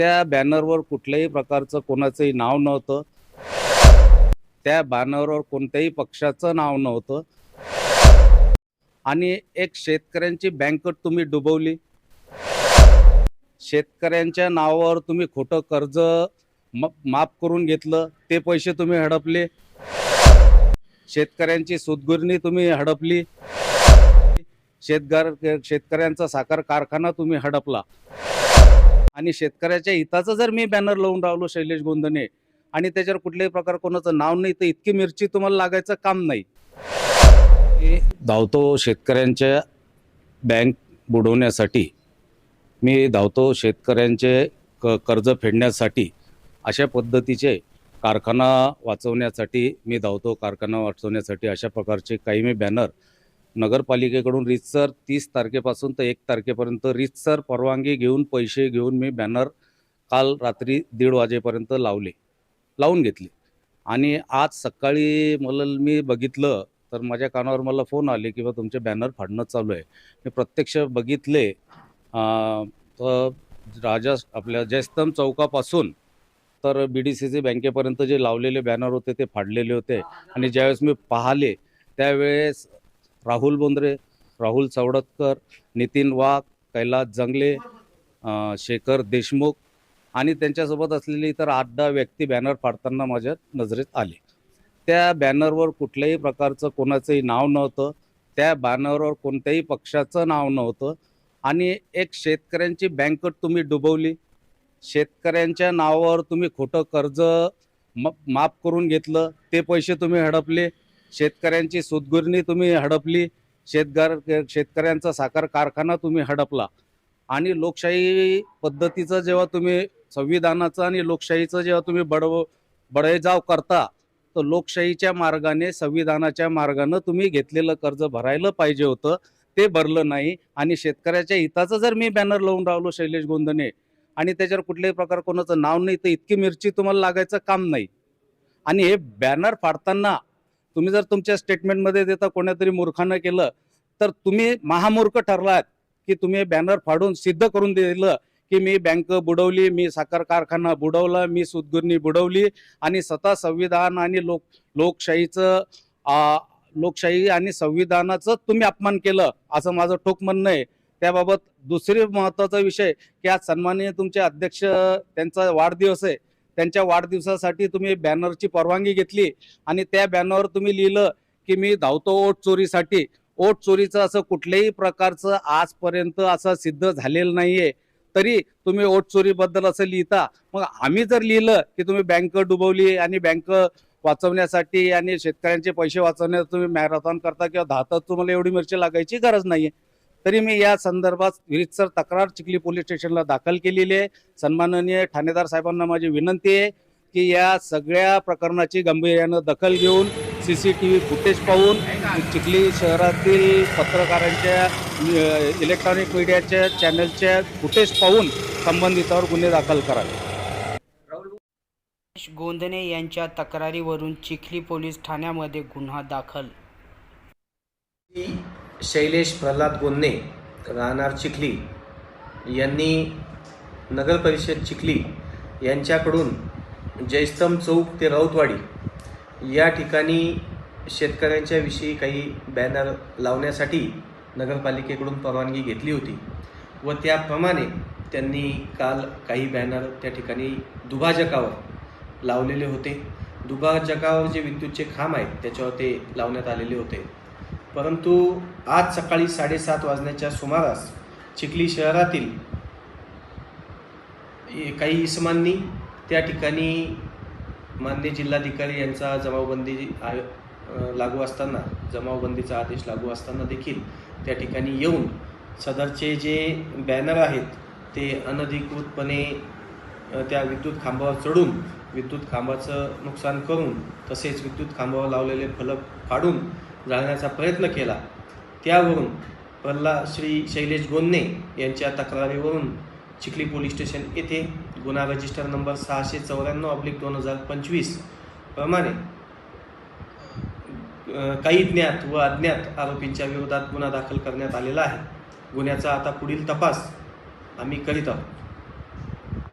त्या बॅनरवर कुठल्याही प्रकारचं कोणाचंही नाव नव्हतं. त्या बॅनरवर कोणत्याही पक्षाचं नाव नव्हतं. आणि एक शेतकऱ्यांची बँकट तुम्ही डुबवली. शेतकऱ्यांच्या नावावर तुम्ही खोटं कर्ज माफ करून घेतलं ते पैसे तुम्ही हडपले. शेतकऱ्यांची सुदगिरणी तुम्ही हडपली. शेतगार शेतकऱ्यांचा साखर कारखाना तुम्ही हडपला. आणि शेतकऱ्याच्या हिताचं जर मी बॅनर लावून राहिलो शैलेश गोंधने आणि त्याच्यावर कुठल्याही प्रकार कोणाचं नाव नाही तर इतकी मिरची तुम्हाला लागायचं काम नाही. धावतो शेतकऱ्यांच्या बँक बुडवण्यासाठी मी धावतो शेतकऱ्यांचे क कर्ज फेडण्यासाठी अशा पद्धतीचे कारखाना वाचवण्यासाठी मी धावतो कारखाना वाचवण्यासाठी अशा प्रकारचे काही मी बॅनर नगरपालिकेकडून रीतसर तीस तारखेपासून तर एक तारखेपर्यंत रीतसर परवानगी घेऊन पैसे घेऊन मी बॅनर काल रात्री दीड वाजेपर्यंत लावले लावून घेतले. आणि आज सकाळी मला मी बघितलं तर माझ्या कानावर मला फोन आले की बा तुमचे बॅनर फाडणं चालू आहे. मी प्रत्यक्ष बघितले. तर राजा आपल्या जयस्तंभ चौकापासून तर बी डी सी सी बँकेपर्यंत जे लावलेले बॅनर होते ते फाडलेले होते. आणि ज्यावेळेस मी पाहिले त्यावेळेस राहुल बोंद्रे राहुल चवडतकर नितीन वाघ कैलास जंगले शेखर देशमुख आणि त्यांच्यासोबत असलेली इतर आठ दहा व्यक्ती बॅनर फाडताना माझ्या नजरेत आले. त्या बॅनरवर कुठल्याही प्रकारचं कोणाचंही नाव नव्हतं. त्या बॅनरवर कोणत्याही पक्षाचं नाव नव्हतं. आणि एक शेतकऱ्यांची बँकट तुम्ही डुबवली. शेतकऱ्यांच्या नावावर तुम्ही खोटं कर्ज म माफ करून घेतलं. ते पैसे तुम्ही हडपले. शेतकऱ्यांची सुदगिरणी तुम्ही हडपली शेतगार शेतकऱ्यांचा साखर कारखाना तुम्ही हडपला. आणि लोकशाही पद्धतीचं जेव्हा तुम्ही संविधानाचं आणि लोकशाहीचं जेव्हा तुम्ही बडव बडेजाव करता तर लोकशाहीच्या मार्गाने संविधानाच्या मार्गानं तुम्ही घेतलेलं कर्ज भरायला पाहिजे होतं. ते भरलं नाही आणि शेतकऱ्याच्या हिताचं जर मी बॅनर लावून राहिलो शैलेश गोंधने आणि त्याच्यावर कुठल्याही प्रकार कोणाचं नाव नाही तर इतकी मिरची तुम्हाला लागायचं काम नाही. आणि हे बॅनर फाडताना तुम्ही जर तुमच्या स्टेटमेंटमध्ये देता कोणातरी मूर्खानं केलं तर तुम्ही महामूर्ख ठरलात की तुम्ही बॅनर फाडून सिद्ध करून दिलं की मी बँक बुडवली मी साखर कारखाना बुडवला मी सुदगुरणी बुडवली आणि स्वतः संविधान आणि लोक लोकशाहीचं लोकशाही आणि संविधानाचं तुम्ही अपमान केलं असं माझं ठोक म्हणणं आहे. त्याबाबत दुसरी महत्त्वाचा विषय की आज सन्माननीय तुमचे अध्यक्ष त्यांचा वाढदिवस आहे. त्यांच्या वाढदिवसासाठी तुम्ही बॅनरची परवानगी घेतली आणि त्या बॅनरवर तुम्ही लिहिलं की मी धावतो ओट चोरीसाठी. ओट चोरीचं असं कुठल्याही प्रकारचं आजपर्यंत असं सिद्ध झालेलं नाहीये. तरी तुम्ही ओट चोरीबद्दल असं लिहिता. मग आम्ही जर लिहिलं की तुम्ही बँक डुबवली आणि बँक वाचवण्यासाठी आणि शेतकऱ्यांचे पैसे वाचवण्यासाठी तुम्ही मॅरेथॉन करता किंवा धातात तुम्हाला एवढी मिरची लागायची गरज नाहीये. तरी मी या संदर्भात विरितसर तक्रार चिखली पोलीस स्टेशनला दाखल केलेली आहे. सन्माननीय ठाणेदार साहेबांना माझी विनंती आहे की या सगळ्या प्रकरणाची गांभीर्यानं दखल घेऊन C C T V footage पाहून चिखली शहरातील पत्रकारांच्या इलेक्ट्रॉनिक मीडियाच्या चॅनलच्या फुटेज पाहून संबंधितावर गुन्हे दाखल करावे. गोंधने यांच्या तक्रारीवरून चिखली पोलीस ठाण्यामध्ये गुन्हा दाखल शैलेश प्रल्हाद गोन्ने राहणार चिखली. यांनी नगर परिषद चिखली यांच्याकडून जयस्तंभ चौक ते राऊतवाडी या ठिकाणी शेतकऱ्यांच्या विषयी काही बॅनर लावण्यासाठी नगरपालिकेकडून परवानगी घेतली होती व त्याप्रमाणे त्यांनी काल काही बॅनर त्या ठिकाणी दुभाजकावर लावलेले होते. दुभाजकावर जे विद्युतचे खांब आहेत त्याच्यावर ते लावण्यात आलेले होते. परंतु आज सकाळी साडेसात वाजण्याच्या सुमारास चिखली शहरातील काही इसमांनी त्या ठिकाणी मान्य जिल्हाधिकारी यांचा जमावबंदी आय- लागू असताना जमावबंदीचा आदेश लागू असताना देखील त्या ठिकाणी येऊन सदरचे जे बॅनर आहेत ते अनधिकृतपणे त्या विद्युत खांबावर चढून विद्युत खांबाचं नुकसान करून तसेच विद्युत खांबावर लावलेले फलक फाडून जाळण्याचा प्रयत्न केला. त्यावरून प्रल्हाद श्री शैलेश गोन्ने यांच्या तक्रारीवरून चिखली पोलीस स्टेशन येथे गुन्हा रजिस्टर नंबर सहाशे चौऱ्याण्णव ऑब्लिक दोन हजार पंचवीस प्रमाणे काही ज्ञात व अज्ञात आरोपींच्या विरोधात गुन्हा दाखल करण्यात आलेला आहे. गुन्ह्याचा आता पुढील तपास आम्ही करीत आहोत.